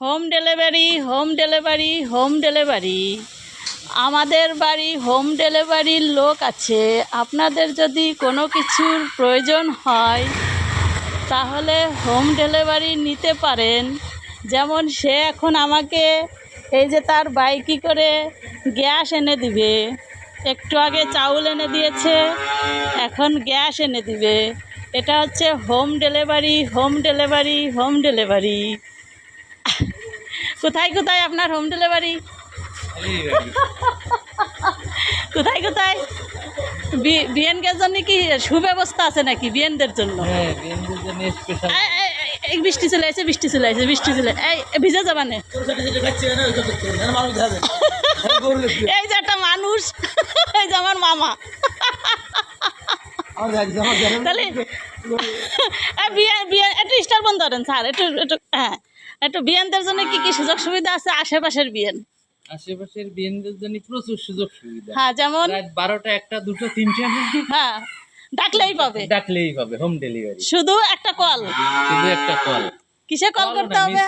Home delivery home delivery home delivery. আমাদের বাড়ি home ডেলিভারির লোক আছে। আপনাদের যদি কোনো কিছুর প্রয়োজন হয়, তাহলে হোম ডেলিভারি নিতে পারেন। যেমন সে এখন আমাকে এই যে তার বাইকি করে গ্যাস এনে দিবে। একটু আগে চাউল এনে দিয়েছে, এখন গ্যাস এনে দিবে। এটা হচ্ছে home delivery home delivery home delivery. কোথায় কোথায় আপনার হোম ডেলিভারি কোথায় কোথায়? বিএনকের জন্য কি সুব্যবস্থা আছে নাকি বিএনদের জন্য? হ্যাঁ বৃষ্টি চলে আসে বৃষ্টি চলে আসে বৃষ্টি চলে এই ভিজে যাবা এই যে একটা মানুষ এই যে আমার মামা। তাহলে একটু স্টার বন্ধ করেন স্যার একটু একটু হ্যাঁ। একটু বিয়েনদের জন্য কি কি সুযোগ সুবিধা আছে? আশেপাশের বিয়েন। আশেপাশের বিএনপির জন্য প্রচুর সুযোগ সুবিধা। হ্যাঁ যেমন বারোটা একটা দুটো তিনটে। হ্যাঁ ডাকলেই পাবে। ডাকলেই পাবে হোম ডেলিভারি। শুধু একটা কল। শুধু একটা কল। কিসে কল করতে হবে?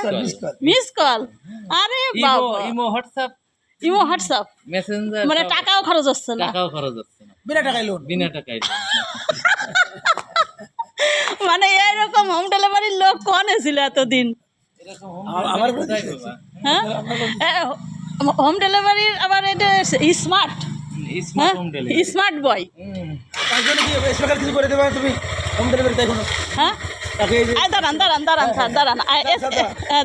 Miss call. আরে বাবা। Imo WhatsApp. Imo WhatsApp. Messenger মানে টাকাও খরচ হচ্ছে না। টাকাও খরচ হচ্ছে না। বিনা টাকায় লোন। বিনা টাকায় মানে এইরকম হোম ডেলিভারির লোক কনে ছিল এতদিন? হ্যাঁ? হোম ডেলিভারির আবার এটা স্মার্ট হ্যাঁ? স্মার্ট বয় হ্যাঁ? দাঁড়ান দাঁড়ান দাঁড়ান স্যার দাঁড়ান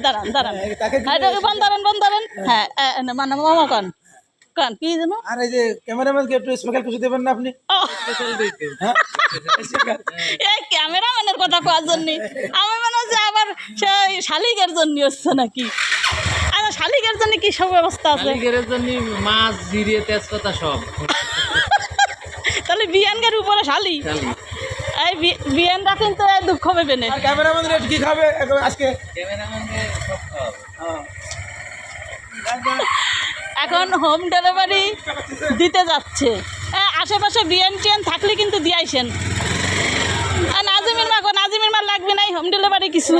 দাঁড়ান দাঁড়ান। হ্যাঁ, হ্যাঁ, বন্ধ দাঁড়ান বন্ধ দাঁড়ান হ্যাঁ মানে মামা কন। কন কি জানো আর এই যে ক্যামেরাম্যানকে একটু স্পেশাল কিছু দেবেন না আপনি? হ্যাঁ। এই ক্যামেরাম্যানের কথা কোয়ার জন্য। আমার মনে হচ্ছে আবার সেই শালিকের জন্য হচ্ছে নাকি? আচ্ছা শালিকের জন্য কি সব ব্যবস্থা আছে? মালিকের জন্য মাছ জিরিয়ে তেজপাতা সব। তাহলে বিয়ানগের উপরে শালি? এই বি- বিয়ানরা কিন্তু এই দুঃখ পেবে না আর ক্যামেরাম্যান রেট কি খাবে? আজকে? ক্যামেরাম্যানকে সব খাওয়াবে এখন হোম ডেলিভারি দিতে যাচ্ছে। হ্যাঁ, আশেপাশে বিএন টিএন থাকলে কিন্তু দিয়ে আইসেন আর নাজিমির মা নাজিমির মা লাগবে নাই হোম ডেলিভারি কিছু।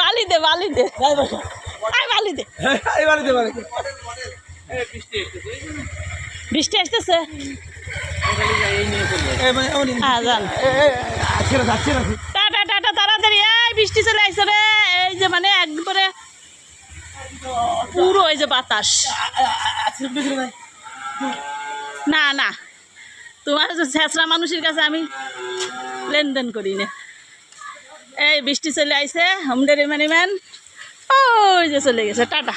বালি দে বালি দে। বালি দে। বৃষ্টি আসতেছে? যান। যাচ্ছে না টাটা টাটা তাড়াতাড়ি এই বৃষ্টি চলে আসছে রে, এই যে মানে একবারে পুরো এই যে বাতাস। না না, তোমার ছেঁচড়া মানুষের কাছে আমি লেনদেন করি না। এই বৃষ্টি চলে আইসে হোম ডেলিভারি ম্যান ওই যে চলে গেছে, টাটা।